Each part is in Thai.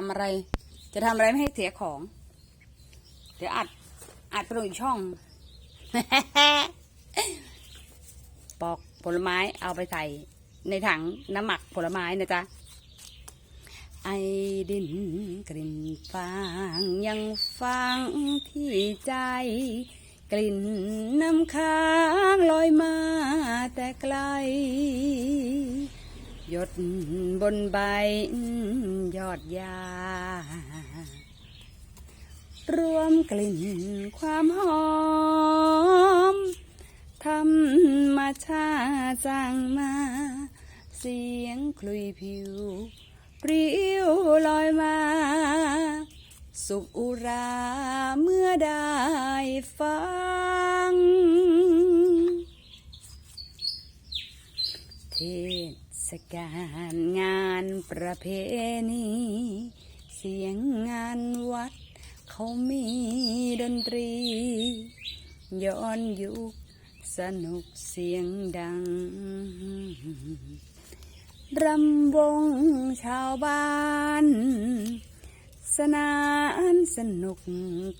ทำอะไร จะทำอะไรไม่ให้เสียของ เดี๋ยวอัดอัดไปลงอีกช่อง ปอกผลไม้เอาไปใส่ในถังน้ำหมักผลไม้นะจ๊ะไอดินกลิ่นฟางยังฟังที่ใจ กลิ่นน้ำค้างลอยมาแต่ไกล หยดบนใบยอดยา รวมกลิ่นความหอม ธรรมชาติสร้างมา เสียงคลุยผิว ปริ้วลอยมา สุขอุราเมื่อได้ฟัง เทศ ศกาลงานประเพณี เสียงงานวัด เขามีดนตรี ย้อนยุคสนุกเสียงดัง รำวงชาวบ้าน สนานสนุก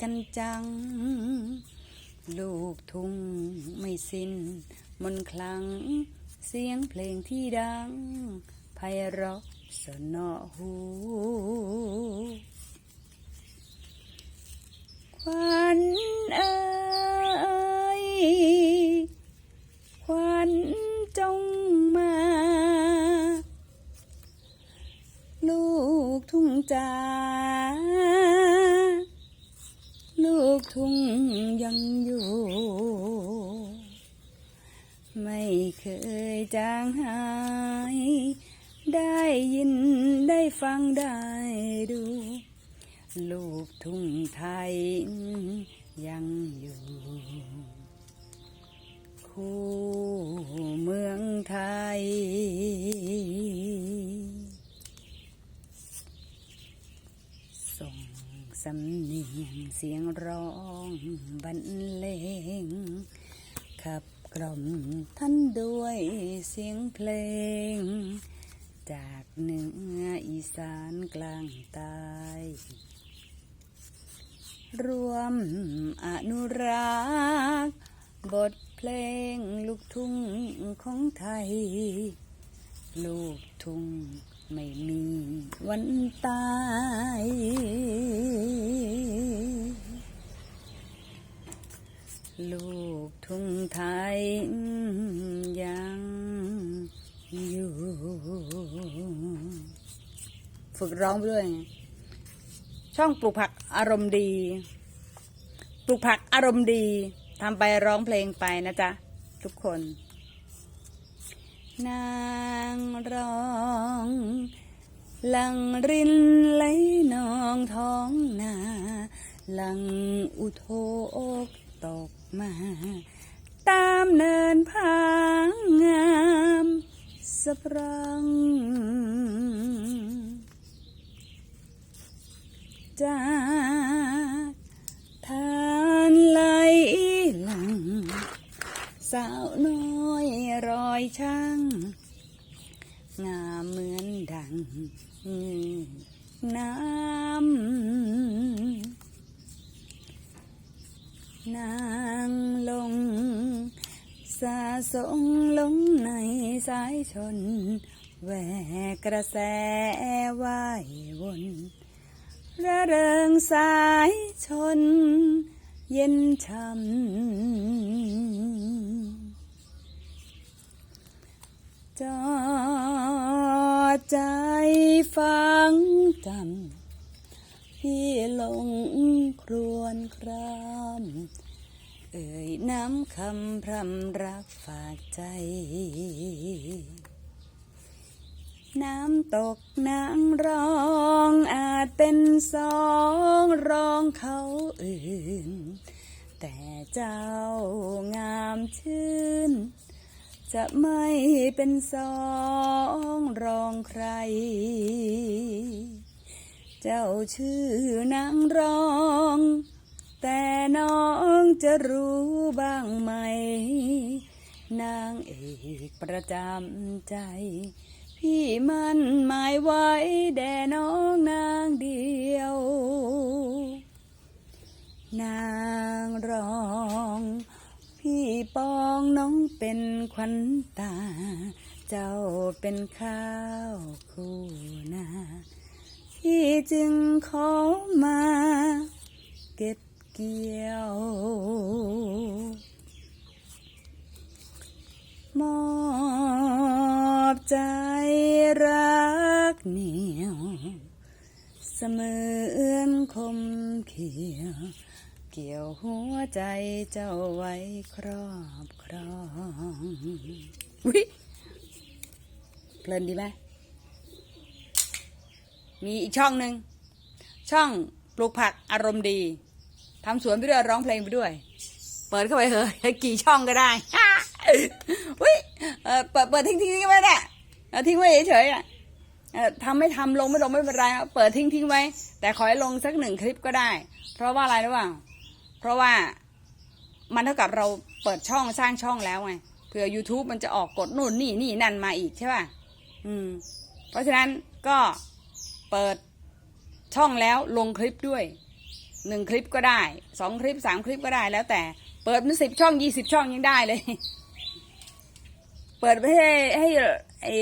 กันจัง ลูกทุ่งไม่สิ้นมนคลัง เสียงเพลงที่ดังไพเราะสนอหู ควันเอ่ยควันจงมา ลูกทุ่งจ๋าลูกทุ่งยังอยู่ ไม่เคยจางหาย ได้ยินได้ฟังได้ดู ลูกทุ่งไทยยังอยู่ คู่เมืองไทย ส่งสำเนียงเสียงร้องบรรเลงขับ กล่อมท่านด้วยเสียงเพลง จากเหนืออีสานกลางใต้รวมอนุรักษ์บทเพลงลูกทุ่งของไทย ลูกทุ่งไม่มีวันตาย ลูกทุ่งไทยยังอยู่ ฝึกร้องไปด้วยไงช่องปลูกผักอารมณ์ดี ปลูกผักอารมณ์ดีทำไปร้องเพลงไปนะจ๊ะ ทุกคน นางร้องหลังรินไหลนองท้องนาหลังอุโทกตก มา ตามเนินพางงามสะพรังจากทานไหลหลัง สาวน้อยรอยช่าง งามเหมือนดังน้ำ งลงในสายชนแหวกกระแสว่ายวนระเริงสายชน เย็นช่ำจอดใจฟังจำพี่ลงครวนคราม เอ่ยน้ำคำพรำรักฝากใจ น้ำตกนางร้องอาจเป็นสองร้องเขาอื่น แต่เจ้างามชื่น จะไม่เป็นสองรองใคร เจ้าชื่อนางร้อง แต่น้องจะรู้บ้างไหม นางเอกประจำใจ พี่มันหมายไว้แด่น้องนางเดียว นางร้อง พี่ปองน้องเป็นควันตา เจ้าเป็นข้าวคู่นาพี่จึงขอมา เก็บ เกี่ยว มอบใจรักเหนียวเสมือนคมเขียว เกี่ยวหัวใจเจ้าไว้ครอบครองวิเพลินดีไหมมีอีกช่องหนึ่งช่องปลูกผักอารมณ์ดี ทำสวนไปด้วยร้องเพลงไปด้วย เปิดเข้าไปเถอะกี่ช่องก็ได้วิเออเปิดเปิดทิ้งทิ้งไว้แหละเอาทิ้งไว้เฉยๆอะทำไม่ทำลงไม่ลงไม่เป็นไรเอาเปิดทิ้งทิ้งไว้ แต่ขอให้ลงสักหนึ่งคลิปก็ได้ เพราะว่าอะไรรู้เปล่าเพราะว่ามันเท่ากับเราเปิดช่องสร้างช่องแล้วไงเผื่อ YouTube มันจะออกกฎนู่นนี่นี่นั่นมาอีกใช่ป่ะอืม เพราะฉะนั้นก็เปิดช่องแล้วลงคลิปด้วย หนึ่งคลิปก็ได้สองคลิปสามคลิปก็ได้แล้วแต่ เปิดมันสิบช่องยี่สิบช่องยังได้เลย เปิดไปให้ให้ไอ้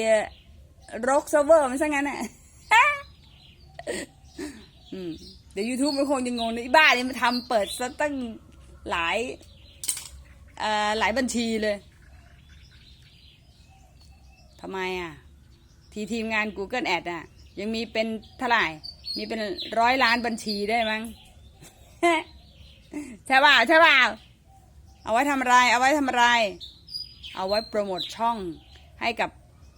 รกเซิร์ฟเวอร์มันซะงั้นอะเดี๋ยว YouTube มันคงจะงงในะไอ้บ้านี่มันทำเปิดซะตั้งหลายเอ่อหลายบัญชีเลยทำไมอะ ทีทีมงาน Google Ad อะ ยังมีเป็นเท่าไหร่ มีเป็นร้อยล้านบัญชีได้มั้ง ใช่ป่ะใช่ป่ะเอาไว้ทำอะไรเอาไว้ทำอะไร เอาไว้โปรโมทช่องให้กับ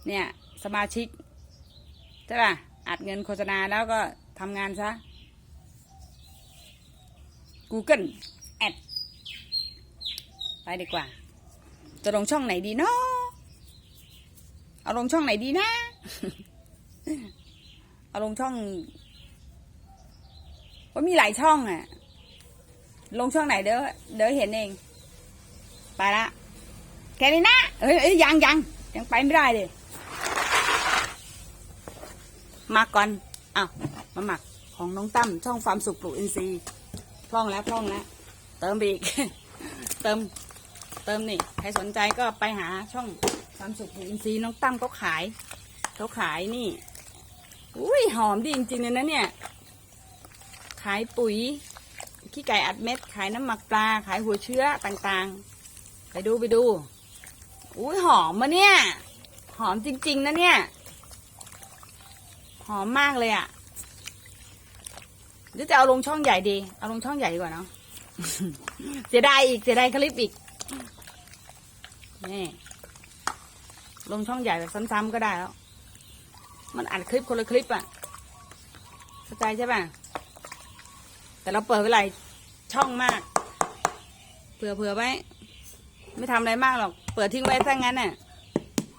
เนี่ยสมาชิกใช่ป่ะอัดเงินโฆษณาแล้วก็ทำงานซะ Google Ad ไปดีกว่า จะลงช่องไหนดีเนาะเอาลงช่องไหนดีนะ เอาลงช่องว่ามีหลายช่องอะ ลงช่องไหนเดี๋ยวเดี๋ยวเห็นเอง ไปละแค่นี้นะเอ้ยยังยังยังไปไม่ได้เลยมาก่อนอ้าวมาหมักของน้องตั้มช่องฟาร์มสุขปลูกอินทรีย์พร่องแล้วพร่องแล้ว เติมไปอีก เติม เติมนี่ ใครสนใจก็ไปหาช่องฟาร์มสุขปลูกอินทรีย์น้องตั้มเขาขายเขาขายนี่ อุ้ยหอมดีจริงๆเลยนะเนี่ย ขายปุ๋ย ขี้ไก่อัดเม็ด ขายน้ำหมักปลา ขายหัวเชื้อต่างๆ ไปดูไปดู อุ้ยหอมมาเนี่ย หอมจริง ๆ นะเนี่ย หอมมากเลยอะ่ะหรือจะเอาลงช่องใหญ่ดี เอาลงช่องใหญ่ดีกว่าเนาะ เสียดายอีก เสียดายคลิปอีก นี่ ลงช่องใหญ่แบบซ้ำๆก็ได้แล้ว มันอัดคลิปคนละคลิปอะ่ะเข้าใจใช่ป่ะ แต่เราเปิดไว้หลายช่องมาก เผื่อเผื่อไว้ ไม่ทำอะไรมากหรอก เปิดทิ้งไว้ซะงั้นน่ะ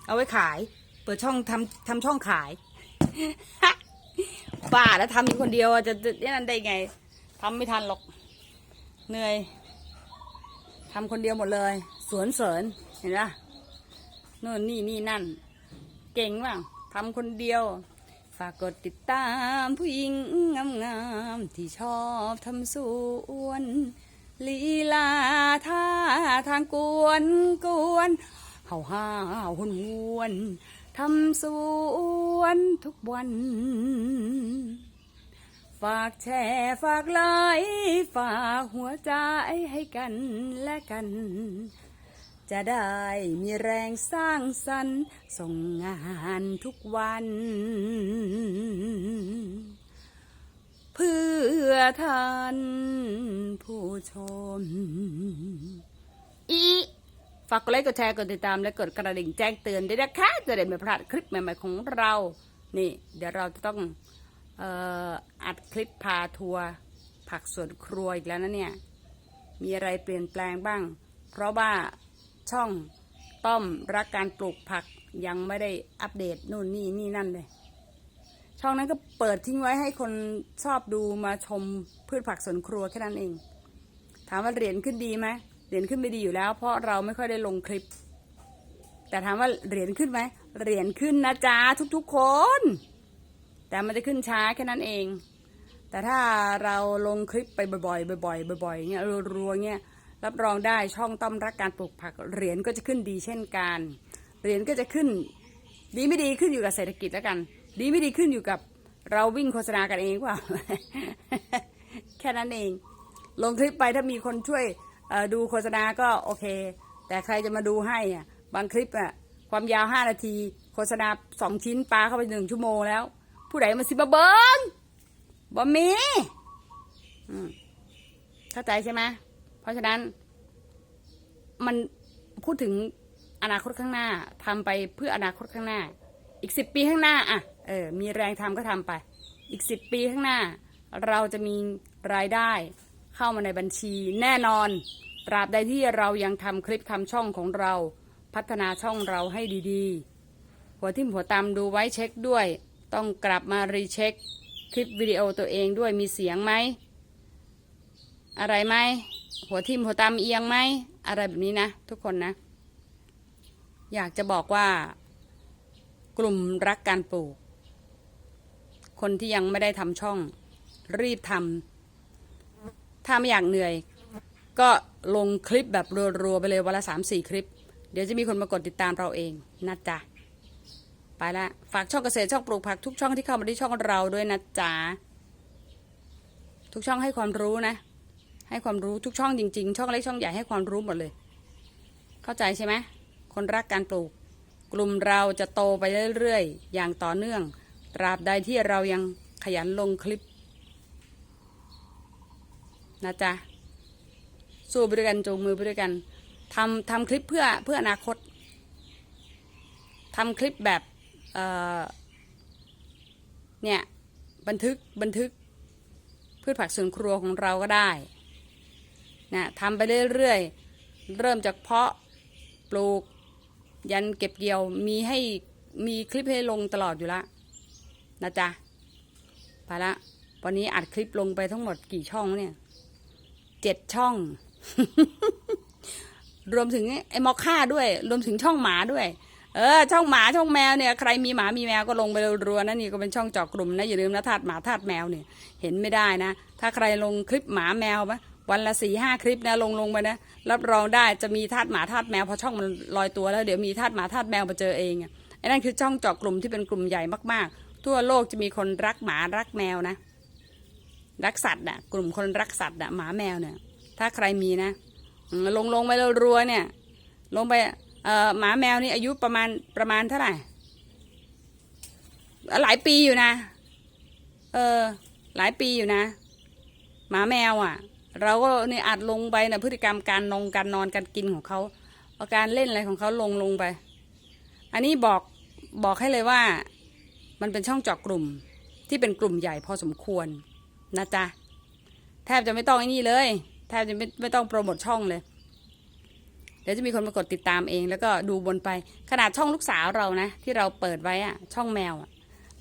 เอาไว้ขาย เปิดช่องทำทำช่องขายบ้าแล้วทำอยู่คนเดียวอะจะจะเนี่ยนั่นได้ไงทำไม่ทันหรอก เหนื่อยทำคนเดียวหมดเลย สวนเสริญเห็นปะนู่นนี่นี่นั่น เก่งว่ะทำคนเดียว ฝากกดติดตามผู้หญิงงามๆที่ชอบทำสวนลีลาท่าทางกวนกวนเห่าห้าวหวนวนทำสวนทุกวัน ฝากแชร์ฝากไลค์ฝากหัวใจให้กันและกัน จะได้มีแรงสร้างสรรค์ส่งงานทุกวัน เพื่อท่านผู้ชม อีฝากกดไลค์กดแชร์กดติดตามและกดกระดิ่งแจ้งเตือนด้วยนะคะ จะได้ไม่พลาดคลิปใหม่ๆของเรา นี่ เดี๋ยวเราจะต้องอออัดคลิปพาทัวร์ผักสวนครัวอีกแล้วนะเนี่ย มีอะไรเปลี่ยนแปลงบ้าง เพราะว่า ช่องต้อมรักการปลูกผักยังไม่ได้อัปเดตนู่นนี่นี่นั่นเลย ช่องนั้นก็เปิดทิ้งไว้ให้คนชอบดูมาชมพืชผักสวนครัวแค่นั้นเอง ถามว่าเหรียญขึ้นดีไหมเหรียญขึ้นไม่ดีอยู่แล้ว เพราะเราไม่ค่อยได้ลงคลิป แต่ถามว่าเหรียญขึ้นไหมเหรียญขึ้นนะจ๊ะทุกๆคน แต่มันจะขึ้นช้าแค่นั้นเอง แต่ถ้าเราลงคลิปไปบ่อยๆบ่อยๆบ่อยๆเงี้ยรัวๆเงี้ย รับรองได้ช่องต้อมรักการปลูกผักเหรียญก็จะขึ้นดีเช่นกันเหรียญก็จะขึ้น ดีไม่ดีขึ้นอยู่กับเศรษฐกิจแล้วกัน ดีไม่ดีขึ้นอยู่กับเราวิ่งโฆษณากันเองว่า แค่นั้นเอง ลงคลิปไปถ้ามีคนช่วยดูโฆษณาก็โอเค แต่ใครจะมาดูให้อะบางคลิปอะความยาวห้านาที โฆษณาสองชิ้นปลาเข้าไปหนึ่งชั่วโมงแล้ว ผู้ใดมาสิบาเบิงบ่มีเข้าใจใช่ไหม เพราะฉะนั้นมันพูดถึงอนาคตข้างหน้าทำไปเพื่ออนาคตข้างหน้า อีกสิบปีข้างหน้าอะเออมีแรงทำก็ทำไป อีกสิบปีข้างหน้า เราจะมีรายได้เข้ามาในบัญชีแน่นอน ตราบใดที่เรายังทำคลิปทำช่องของเรา พัฒนาช่องเราให้ดีๆ หัวทิ่มหัวตามดูไว้เช็คด้วย ต้องกลับมารีเช็คคลิปวิดีโอตัวเองด้วยมีเสียงไหม อะไรไหม หัวทิ่มหัวตามเอียงไหมอะไรแบบนี้นะ ทุกคนนะ อยากจะบอกว่า กลุ่มรักการปลูก คนที่ยังไม่ได้ทำช่อง รีบทำถ้าไม่อยากเหนื่อย ก็ลงคลิปแบบรัวๆไปเลยวันละสามสี่คลิป เดี๋ยวจะมีคนมากดติดตามเราเองนะจ๊ะไปละฝากช่องเกษตรช่องปลูกผักทุกช่องที่เข้ามาที่ช่องเราด้วยนะจ๊ะทุกช่องให้ความรู้นะ ให้ความรู้ทุกช่องจริง ๆ ช่องเล็กช่องใหญ่ให้ความรู้หมดเลย เข้าใจใช่ไหมคนรักการปลูก กลุ่มเราจะโตไปเรื่อยๆ อย่างต่อเนื่อง ตราบใดที่เรายังขยันลงคลิป นะจ๊ะ สู้ไปด้วยกันจูงมือไปด้วยกันทำทำคลิปเพื่อเพื่ออนาคตทำคลิปแบบเเนี่ยบันทึกบันทึกพืชผักสวนครัวของเราก็ได้ นะทำไปเรื่อยๆ เริ่มจากเพาะปลูกยันเก็บเกี่ยวมีให้มีคลิปให้ลงตลอดอยู่ละนะจ๊ะไปละวันนี้อัดคลิปลงไปทั้งหมดกี่ช่องเนี่ยเจ็ดช่อง รวมถึงไอ้มอค่าด้วย รวมถึงช่องหมาด้วย เออ ช่องหมาช่องแมวเนี่ยใครมีหมามีแมวก็ลงไปรัวๆนะนี่ก็เป็นช่องเจาะกลุ่มนะอย่าลืมนะทาดหมาทาดแมวเนี่ย เห็นไม่ได้นะ ถ้าใครลงคลิปหมาแมวปะ วันละสี่ห้าคลิปนะลงลงไปนะ รับรองได้จะมีทาดหมาทาดแมวพราะช่องมันลอยตัวแล้วเดี๋ยวมีทาดหมาทาดแมวมาเจอเองอะไอ้นั่นคือช่องเจาะกลุ่มที่เป็นกลุ่มใหญ่มากๆ ทั่วโลกจะมีคนรักหมารักแมวนะ รักสัตว์น่ะ กลุ่มคนรักสัตว์น่ะหมาแมวเนี่ย ถ้าใครมีนะลงลงไปรัวเนี่ย ลงไปเอ่อหมาแมวนี่อายุประมาณประมาณเท่าไหร่หลายปีอยู่นะ เออ หลายปีอยู่นะ หมาแมวอะ เราก็เนี่ยอัดลงไปนะพฤติกรรมการนงการนอนการกินของเขาอาการเล่นอะไรของเขาลงลงไป อันนี้บอกบอกให้เลยว่ามันเป็นช่องเจาะกลุ่มที่เป็นกลุ่มใหญ่พอสมควรนะจ๊ะแทบจะไม่ต้องไอ้นี่เลย แทบจะไม่ไม่ต้องโปรโมทช่องเลย เดี๋ยวจะมีคนมากดติดตามเอง แล้วก็ดูบนไปขนาดช่องลูกสาวเรานะ ที่เราเปิดไว้อะช่องแมวอะ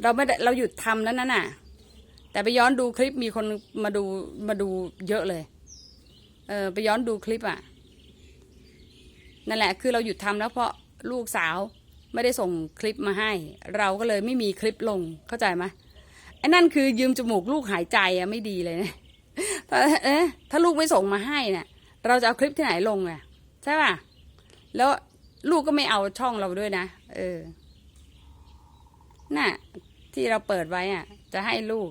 เราไม่เราหยุดทำแล้วนั่นน่ะ แต่ไปย้อนดูคลิปมีคนมาดูมาดูเยอะเลย เออไปย้อนดูคลิปอะ นั่นแหละคือเราหยุดทำแล้วเพราะลูกสาวไม่ได้ส่งคลิปมาให้ เราก็เลยไม่มีคลิปลงเข้าใจไหมไอ้นั่นคือยืมจมูกลูกหายใจอะไม่ดีเลยนะถ้าเอ๊ะถ้าลูกไม่ส่งมาให้เนี่ยเราจะเอาคลิปที่ไหนลงอะใช่ป่ะแล้วลูกก็ไม่เอาช่องเราด้วยนะเออน่ะที่เราเปิดไว้อะ จะให้ลูก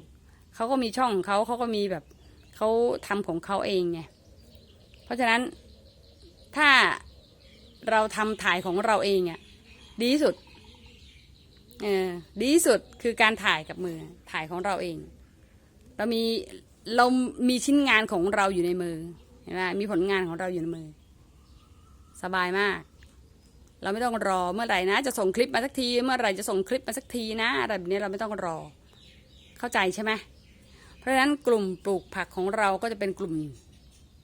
เขาก็มีช่องของเขาเขาก็มีแบบเขาทำของเขาเองไงเพราะฉะนั้นถ้าเราทำถ่ายของเราเองอะดีที่สุดเออดีที่สุดคือการถ่ายกับมือถ่ายของเราเอง เรามีเรามีชิ้นงานของเราอยู่ในมือเห็นไหมมีผลงานของเราอยู่ในมือ สบายมาก เราไม่ต้องรอเมื่อไหร่นะ จะส่งคลิปมาสักที เมื่อไหร่จะส่งคลิปมาสักทีนะอะไรแบบนี้เราไม่ต้องรอ เข้าใจใช่ไหม ราะฉะนั้นกลุ่มปลูกผักของเราก็จะเป็นกลุ่ม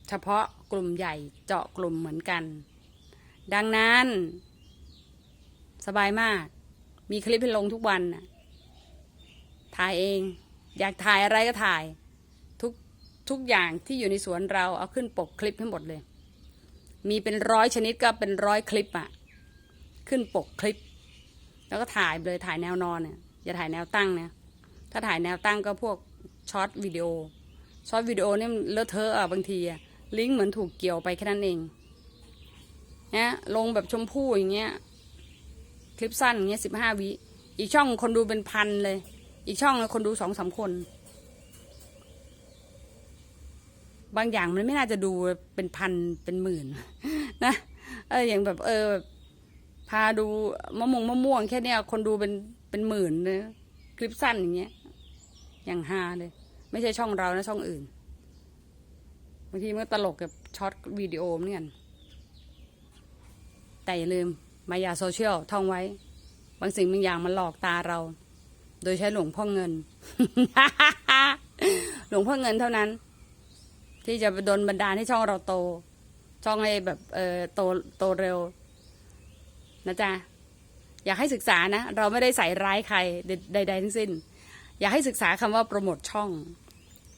เฉพาะกลุ่มใหญ่เจาะกลุ่มเหมือนกัน ดังนั้น สบายมาก มีคลิปให้ลงทุกวันน่ะถ่ายเอง อยากถ่ายอะไรก็ถ่าย ทุกทุกอย่างที่อยู่ในสวนเราเอาขึ้นปกคลิปให้หมดเลย มีเป็นร้อยชนิดก็เป็นร้อยคลิปอะขึ้นปกคลิป แล้วก็ถ่ายเลยถ่ายแนวนอนเนี่ยอย่าถ่ายแนวตั้งนะถ้าถ่ายแนวตั้งก็พวก ช็อตวิดีโอช็อตวิดีโอนี่มันเลอะเทอะอะบางทีอะลิงก์เหมือนถูกเกี่ยวไปแค่นั้นเองนะลงแบบชมพู่อย่างเงี้ยคลิปสั้นอย่างเงี้ยสิบห้าวิอีกช่องคนดูเป็นพันเลย อีกช่องคนดูสองสามคน บางอย่างมันไม่น่าจะดูเป็นพันเป็นหมื่นนะเอออย่างแบบเออพาดูมะม่วงมะม่วงแค่เนี้ยคนดูเป็นเป็นหมื่นเลยคลิปสั้นอย่างเงี้ย อย่างฮาเลย ไม่ใช่ช่องเรานะช่องอื่นบางทีมันก็ตลกกับช็อตวิดีโอเหมือนกันแต่อย่าลืมมายาโซเชียลท่องไว้ บางสิ่งบางอย่างมันหลอกตาเรา โดยใช้หลวงพ่อเงิน หลวงพ่อเงินเท่านั้น ที่จะโดนบันดาลให้ช่องเราโต ช่องให้แบบเออโตโตเร็ว นะจ๊ะ อยากให้ศึกษานะ เราไม่ได้ใส่ร้ายใครใดๆทั้งสิ้น อยากให้ศึกษาคำว่าโปรโมทช่อง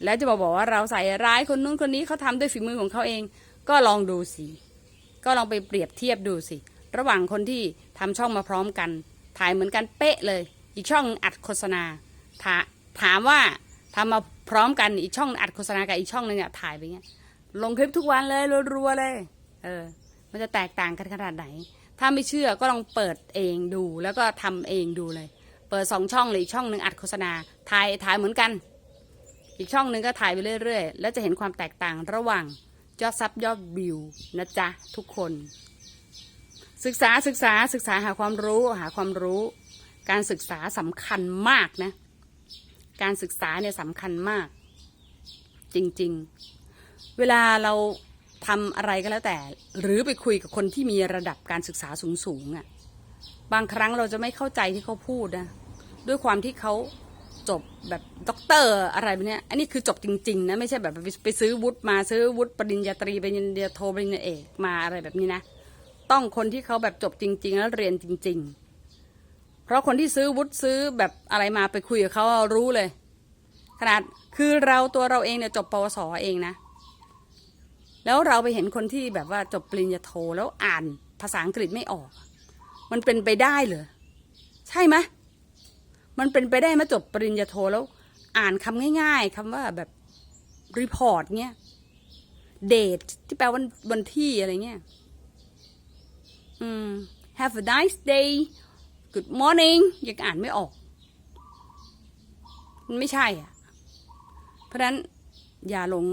แล้วจะมาบอกว่าเราใส่ร้ายคนนู้นคนนี้เขาทำด้วยฝีมือของเขาเอง ก็ลองดูสิ ก็ลองไปเปรียบเทียบดูสิ ระหว่างคนที่ทำช่องมาพร้อมกัน ถ่ายเหมือนกันเป๊ะเลย อีกช่องอัดโฆษณาถาถามว่าทำมาพร้อมกันอีกช่องอัดโฆษณากับอีกช่องนึงเนี่ยถ่ายไปเงี้ยลงคลิปทุกวันเลยรัวๆเลยเออมันจะแตกต่างกันขนาดไหน ถ้าไม่เชื่อก็ลองเปิดเองดูแล้วก็ทำเองดูเลย เปิดสองช่องเลยอีกช่องหนึ่งอัดโฆษณาถ่ายถ่ายเหมือนกัน อีกช่องหนึ่งก็ถ่ายไปเรื่อยๆ แล้วจะเห็นความแตกต่างระหว่างยอดซับยอดวิวนะจ๊ะทุกคน ศึกษาศึกษาศึกษาหาความรู้หาความรู้ การศึกษาสำคัญมากนะ การศึกษาเนี่ยสำคัญมาก จริงๆ เวลาเราทำอะไรก็แล้วแต่ หรือไปคุยกับคนที่มีระดับการศึกษาสูงๆอะ่ะ บางครั้งเราจะไม่เข้าใจที่เขาพูดนะด้วยความที่เขาจบแบบด็อกเตอร์อะไรแบบนี้อันนี้คือจบจริง ๆ นะไม่ใช่แบบไปไปซื้อวุฒิมาซื้อวุฒิปริญญาตรีปริญญาโทปริญญาเอกมาอะไรแบบนี้นะ ต้องคนที่เขาแบบจบจริง ๆ แล้วเรียนจริง ๆ เพราะคนที่ซื้อวุฒิซื้อแบบอะไรมาไปคุยกับเขารู้เลย ขนาดคือเราตัวเราเองเนี่ยจบปวสเองนะ แล้วเราไปเห็นคนที่แบบว่าจบปริญญาโทแล้วอ่านภาษาอังกฤษไม่ออก มันเป็นไปได้เหรอใช่ไหมมันเป็นไปได้ไหมาจบปริญญาโทแล้ว อ่านคำง่าย ๆคำว่าแบบรีพอร์ตเงี้ยเดทที่แปลวันวันที่อะไรเงี้ยอืม have a nice day good morning ยังอ่านไม่ออก มันไม่ใช่อะ เพราะฉะนั้นอย่าหลง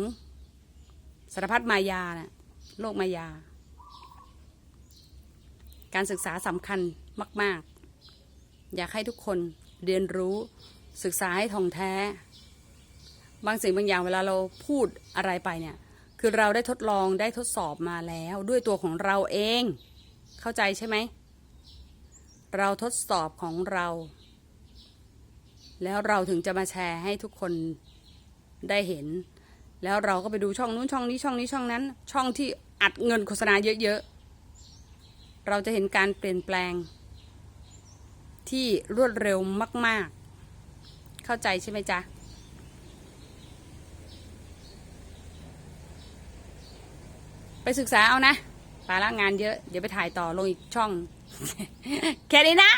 สารพัดมายานะโลกมายา การศึกษาสำคัญมาก ๆ อยากให้ทุกคนเรียนรู้ศึกษาให้ท่องแท้ บางสิ่งบางอย่างเวลาเราพูดอะไรไปเนี่ย คือเราได้ทดลองได้ทดสอบมาแล้วด้วยตัวของเราเอง เข้าใจใช่ไหม เราทดสอบของเรา แล้วเราถึงจะมาแชร์ให้ทุกคนได้เห็น แล้วเราก็ไปดูช่องนู้นช่องนี้ช่องนี้ช่องนั้น ช่องที่อัดเงินโฆษณาเยอะๆ เราจะเห็นการเปลี่ยนแปลง ที่รวดเร็วมาก ๆ เข้าใจใช่ไหมจ๊ะ ไปศึกษาเอานะปาละงานเยอะ เดี๋ยวไปถ่ายต่อลงอีกช่อง แค่นี้นะ